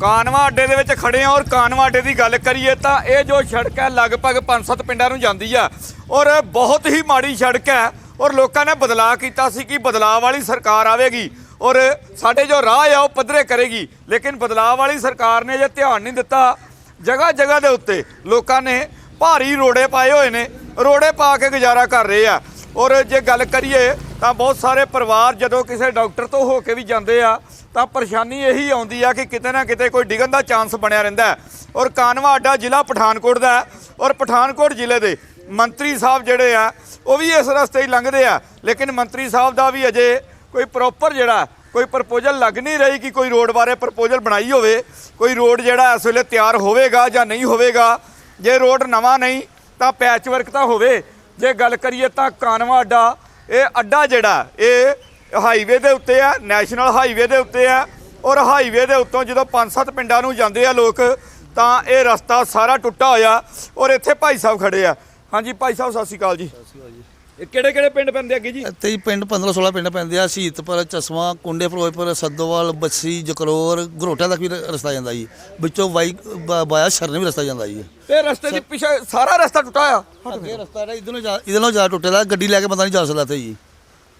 ਕਾਨਵਾ ਅੱਡੇ ਦੇ ਵਿੱਚ ਖੜੇ ਆ ਔਰ ਕਾਨਵਾ ਅੱਡੇ ਦੀ ਗੱਲ ਕਰੀਏ ਤਾਂ ਇਹ ਜੋ ਸੜਕ ਹੈ ਲਗਭਗ 5-7 ਪਿੰਡਾਂ ਨੂੰ ਜਾਂਦੀ ਆ ਔਰ ਬਹੁਤ ਹੀ ਮਾੜੀ ਸੜਕ ਹੈ ਔਰ ਲੋਕਾਂ ਨੇ ਬਦਲਾਅ ਕੀਤਾ ਸੀ ਕਿ ਬਦਲਾਅ ਵਾਲੀ ਸਰਕਾਰ ਆਵੇਗੀ ਔਰ ਸਾਡੇ ਜੋ ਰਾਹ ਆ ਉਹ ਪੱਧਰੇ ਕਰੇਗੀ, ਲੇਕਿਨ ਬਦਲਾਅ ਵਾਲੀ ਸਰਕਾਰ ਨੇ ਜੇ ਧਿਆਨ ਨਹੀਂ ਦਿੱਤਾ ਜਗ੍ਹਾ ਜਗ੍ਹਾ ਦੇ ਉੱਤੇ ਲੋਕਾਂ ਨੇ ਭਾਰੀ ਰੋੜੇ ਪਾਏ ਹੋਏ ਨੇ, ਰੋੜੇ ਪਾ ਕੇ ਗੁਜ਼ਾਰਾ ਕਰ ਰਹੇ ਆ ਔਰ ਜੇ ਗੱਲ ਕਰੀਏ ਤਾਂ ਬਹੁਤ ਸਾਰੇ ਪਰਿਵਾਰ ਜਦੋਂ ਕਿਸੇ ਡਾਕਟਰ ਤੋਂ ਹੋ ਕੇ ਵੀ ਜਾਂਦੇ ਆ ਤਾਂ ਪਰੇਸ਼ਾਨੀ ਇਹੀ ਆਉਂਦੀ ਆ ਕਿ ਕਿਤੇ ਨਾ ਕਿਤੇ ਕੋਈ ਡਿੱਗਣ ਦਾ ਚਾਂਸ ਬਣਿਆ ਰਹਿੰਦਾ ਔਰ ਕਾਨਵਾ ਅੱਡਾ ਜ਼ਿਲ੍ਹਾ ਪਠਾਨਕੋਟ ਦਾ ਔਰ ਪਠਾਨਕੋਟ ਜ਼ਿਲ੍ਹੇ ਦੇ ਮੰਤਰੀ ਸਾਹਿਬ ਜਿਹੜੇ ਆ, ਉਹ ਵੀ ਇਸ ਰਸਤੇ ਹੀ ਲੰਘਦੇ ਆ। ਲੇਕਿਨ ਮੰਤਰੀ ਸਾਹਿਬ ਦਾ ਵੀ ਅਜੇ ਕੋਈ ਪ੍ਰੋਪਰ ਜਿਹੜਾ, ਕੋਈ ਪ੍ਰਪੋਜ਼ਲ ਲੱਗ ਨਹੀਂ ਰਹੀ ਕਿ ਕੋਈ ਰੋਡ ਬਾਰੇ ਪ੍ਰਪੋਜ਼ਲ ਬਣਾਈ ਹੋਵੇ। ਕੋਈ ਰੋਡ ਜਿਹੜਾ ਇਸ ਵੇਲੇ ਤਿਆਰ ਹੋਵੇਗਾ ਜਾਂ ਨਹੀਂ ਹੋਵੇਗਾ। ਜੇ ਰੋਡ ਨਵਾਂ ਨਹੀਂ, ਤਾਂ ਪੈਚ ਵਰਕ ਤਾਂ ਹੋਵੇ। ਜੇ ਗੱਲ ਕਰੀਏ ਤਾਂ ਕਾਨਵਾ ਅੱਡਾ, ਇਹ ਅੱਡਾ ਜਿਹੜਾ, ਇਹ ਹਾਈਵੇ ਦੇ ਉੱਤੇ ਆ ਨੈਸ਼ਨਲ ਹਾਈਵੇ ਦੇ ਉੱਤੇ ਆ ਔਰ ਹਾਈਵੇ ਦੇ ਉੱਤੋਂ ਜਦੋਂ ਪੰਜ ਸੱਤ ਪਿੰਡਾਂ ਨੂੰ ਜਾਂਦੇ ਆ ਲੋਕ ਤਾਂ ਇਹ ਰਸਤਾ ਸਾਰਾ ਟੁੱਟਾ ਹੋਇਆ ਔਰ ਇੱਥੇ ਭਾਈ ਸਾਹਿਬ ਖੜੇ ਆ। ਹਾਂਜੀ ਭਾਈ ਸਾਹਿਬ ਸਤਿ ਸ਼੍ਰੀ ਅਕਾਲ ਜੀ। ਇਹ ਕਿਹੜੇ ਕਿਹੜੇ ਪਿੰਡ ਪੈਂਦੇ ਅੱਗੇ ਜੀ? ਤੇ ਹੀ ਪਿੰਡ 15 16 ਪਿੰਡ ਪੈਂਦੇ ਆ ਸ਼ਹੀਦਪੁਰ ਚਸ਼ਮਾ ਕੁੰਡੇ ਫਿਰੋਜ਼ਪੁਰ ਸੱਦੋਵਾਲ ਬੱਸੀ ਜਕਰੋਰ ਘਰੋਟਾ ਤੱਕ ਵੀ ਰ- ਰਸਤਾ ਜਾਂਦਾ ਜੀ। ਵਿੱਚੋਂ ਵਾਈ ਬਾਇਆ ਸ਼ਰਨ ਵੀ ਰਸਤਾ ਜਾਂਦਾ ਜੀ। ਤੇ ਰਸਤੇ ਦੇ ਪਿੱਛੇ ਸਾਰਾ ਰਸਤਾ ਟੁੱਟਾ ਆ? ਅੱਗੇ ਰਸਤਾ ਜਿਹੜਾ ਇਧਰੋਂ ਜਾ ਇਧਰੋਂ ਜਾ ਟੁੱਟੇਦਾ ਗੱਡੀ ਲੈ ਕੇ ਬੰਦਾ ਨਹੀਂ ਜਾ ਸਕਦਾ ਤੇ ਜੀ।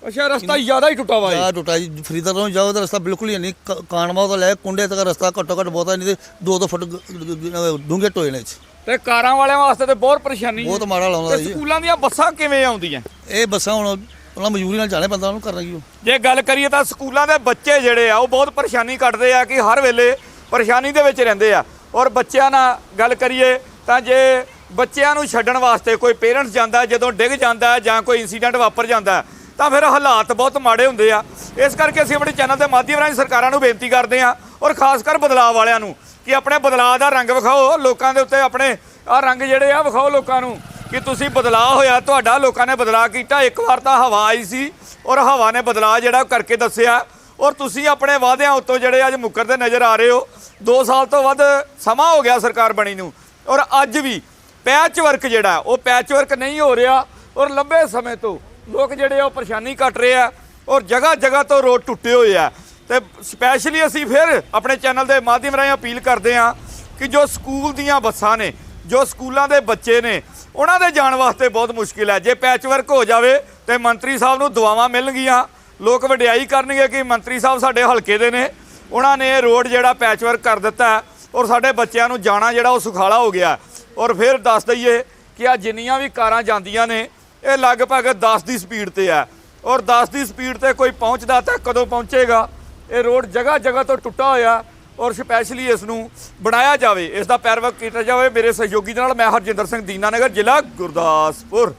ਅੱਛਾ ਰਸਤਾ ਜ਼ਿਆਦਾ ਹੀ ਟੁੱਟਾ ਵਾ ਆ ਟੁੱਟਾ ਜੀ। ਫਰੀਦਰ ਨੂੰ ਜਾਓ ਤਾਂ ਰਸਤਾ ਬਿਲਕੁਲ ਹੀ ਨਹੀਂ। ਕ- ਕਾਨਵਾ ਤੋਂ ਲੈ ਕੁੰਡੇ ਤੱਕ ਰਸਤਾ ਘੱਟੋ ਘੱਟ ਬਹੁਤਾ ਨਹੀਂ ਤੇ 2-2 ਫੁੱਟ ਡੂੰਘੇ ਟੋਏ ਨੇ ਇਹ 'ਚ। ਤੇ ਕਾਰਾਂ ਵਾਲਿਆਂ ਵਾਸਤੇ ਤੇ ਬਹੁਤ ਪਰੇਸ਼ਾਨੀ ਬਹੁਤ ਹੈ। ਮਾੜਾ ਲਾਉਂਦਾ ਤੇ ਜੀ। ਸਕੂਲਾਂ ਦੀਆਂ ਬੱਸਾਂ ਕਿਵੇਂ ਆਉਂਦੀਆਂ? ਇਹ ਬੱਸਾਂ ਹੁਣ ਉਹਨਾਂ ਮਜਬੂਰੀ ਨਾਲ ਜਾਣੇ ਪੈਂਦਾ ਉਹਨੂੰ ਕਰਨਾ ਕੀ ਉਹ ਜੇ ਗੱਲ ਕਰੀਏ ਤਾਂ ਸਕੂਲਾਂ ਦੇ ਬੱਚੇ ਜਿਹੜੇ ਆ ਉਹ ਬਹੁਤ ਪਰੇਸ਼ਾਨੀ ਕੱਟਦੇ ਆ ਕਿ ਹਰ ਵੇਲੇ ਪਰੇਸ਼ਾਨੀ ਦੇ ਵਿੱਚ ਰਹਿੰਦੇ ਆ। ਔਰ ਬੱਚਿਆਂ ਨਾਲ ਗੱਲ ਕਰੀਏ ਤਾਂ ਜੇ ਬੱਚਿਆਂ ਨੂੰ ਛੱਡਣ ਵਾਸਤੇ ਕੋਈ ਪੇਰੈਂਟਸ ਜਾਂਦਾ ਜਦੋਂ ਡਿੱਗ ਜਾਂਦਾ ਜਾਂ ਕੋਈ ਇਨਸੀਡੈਂਟ ਵਾਪਰ ਜਾਂਦਾ ਤਾਂ ਫਿਰ ਹਾਲਾਤ ਬਹੁਤ ਮਾੜੇ ਹੁੰਦੇ ਆ। ਇਸ ਕਰਕੇ ਅਸੀਂ ਆਪਣੇ ਚੈਨਲ ਦੇ ਮਾਧਿਅਮ ਰਾਹੀਂ ਸਰਕਾਰਾਂ ਨੂੰ ਬੇਨਤੀ ਕਰਦੇ ਆ ਔਰ ਖਾਸ ਕਰ ਬਦਲਾਅ ਵਾਲਿਆਂ ਨੂੰ ਕਿ ਆਪਣੇ ਬਦਲਾਅ ਦਾ ਰੰਗ ਵਿਖਾਓ, ਲੋਕਾਂ ਦੇ ਉੱਤੇ ਆਪਣੇ ਆ ਰੰਗ ਜਿਹੜੇ ਆ ਵਿਖਾਓ ਲੋਕਾਂ ਨੂੰ ਕਿ ਤੁਸੀਂ ਬਦਲਾਅ ਹੋਇਆ, ਤੁਹਾਡਾ ਲੋਕਾਂ ਨੇ ਬਦਲਾਅ ਕੀਤਾ। ਇੱਕ ਵਾਰ ਤਾਂ ਹਵਾ ਆਈ ਸੀ ਔਰ ਹਵਾ ਨੇ ਬਦਲਾਅ ਜਿਹੜਾ ਉਹ ਕਰਕੇ ਦੱਸਿਆ। ਔਰ ਤੁਸੀਂ ਆਪਣੇ ਵਾਅਦਿਆਂ ਉੱਤੋਂ ਜਿਹੜੇ ਅੱਜ ਮੁੱਕਰਦੇ ਨਜ਼ਰ ਆ ਰਹੇ ਹੋ। 2 ਸਾਲ ਤੋਂ ਵੱਧ ਸਮਾਂ ਹੋ ਗਿਆ ਸਰਕਾਰ ਬਣੀ ਨੂੰ। ਔਰ ਅੱਜ ਵੀ ਪੈਚ ਵਰਕ ਜਿਹੜਾ, ਉਹ ਪੈਚ ਵਰਕ ਨਹੀਂ ਹੋ ਰਿਹਾ। ਔਰ ਲੰਬੇ ਸਮੇਂ ਤੋਂ ਲੋਕ ਜਿਹੜੇ ਆ ਉਹ ਪਰੇਸ਼ਾਨੀ ਕੱਟ ਰਹੇ ਆ ਔਰ ਜਗ੍ਹਾ ਜਗ੍ਹਾ ਤੋਂ ਰੋਡ ਟੁੱਟੇ ਹੋਏ ਆ। ਤੇ ਸਪੈਸ਼ਲੀ ਅਸੀਂ ਫਿਰ ਆਪਣੇ ਚੈਨਲ ਦੇ ਮਾਧਿਅਮ ਰਾਹੀਂ ਅਪੀਲ ਕਰਦੇ ਆ ਕਿ ਜੋ ਸਕੂਲ ਦੀਆਂ ਬੱਸਾਂ ਨੇ, ਜੋ ਸਕੂਲਾਂ ਦੇ ਬੱਚੇ ਨੇ, ਉਹਨਾਂ ਦੇ ਜਾਣ ਵਾਸਤੇ ਬਹੁਤ ਮੁਸ਼ਕਿਲ ਹੈ। ਜੇ ਪੈਚ ਵਰਕ ਹੋ ਜਾਵੇ ਤੇ ਮੰਤਰੀ ਸਾਹਿਬ ਨੂੰ ਦੁਆਵਾਂ ਮਿਲਣਗੀਆਂ। ਲੋਕ ਵਡਿਆਈ ਕਰਨਗੇ ਕਿ ਮੰਤਰੀ ਸਾਹਿਬ ਸਾਡੇ ਹਲਕੇ ਦੇ ਨੇ। ਉਹਨਾਂ ਨੇ ਇਹ ਰੋਡ ਜਿਹੜਾ ਪੈਚ ਵਰਕ ਕਰ ਦਿੱਤਾ ਔਰ ਸਾਡੇ ਬੱਚਿਆਂ ਨੂੰ ਜਾਣਾ ਜਿਹੜਾ ਉਹ ਸੁਖਾਲਾ ਹੋ ਗਿਆ। ਔਰ ਫਿਰ ਦੱਸ ਦਈਏ ਕਿ ਆ ਜਿੰਨੀਆਂ ਵੀ ਕਾਰਾਂ ਜਾਂਦੀਆਂ ਨੇ ਇਹ ਲਗਭਗ 10 ਦੀ ਸਪੀਡ ਤੇ ਹੈ। ਔਰ 10 ਦੀ ਸਪੀਡ ਤੇ ਕੋਈ ਪਹੁੰਚਦਾ ਤਾਂ ਕਦੋਂ ਪਹੁੰਚੇਗਾ? ਇਹ ਰੋਡ ਜਗ੍ਹਾ ਜਗ੍ਹਾ ਤੋਂ ਟੁੱਟਾ ਹੋਇਆ ਔਰ ਸਪੈਸ਼ਲੀ ਇਸ ਨੂੰ ਬਣਾਇਆ ਜਾਵੇ। ਇਸ ਦਾ ਪੈਰਵਰਕ ਕੀਤਾ ਜਾਵੇ। ਮੇਰੇ ਸਹਿਯੋਗੀ ਦੇ ਨਾਲ ਮੈਂ ਹਰਜਿੰਦਰ ਸਿੰਘ ਦੀਨਾਨਗਰ, ਜ਼ਿਲ੍ਹਾ ਗੁਰਦਾਸਪੁਰ।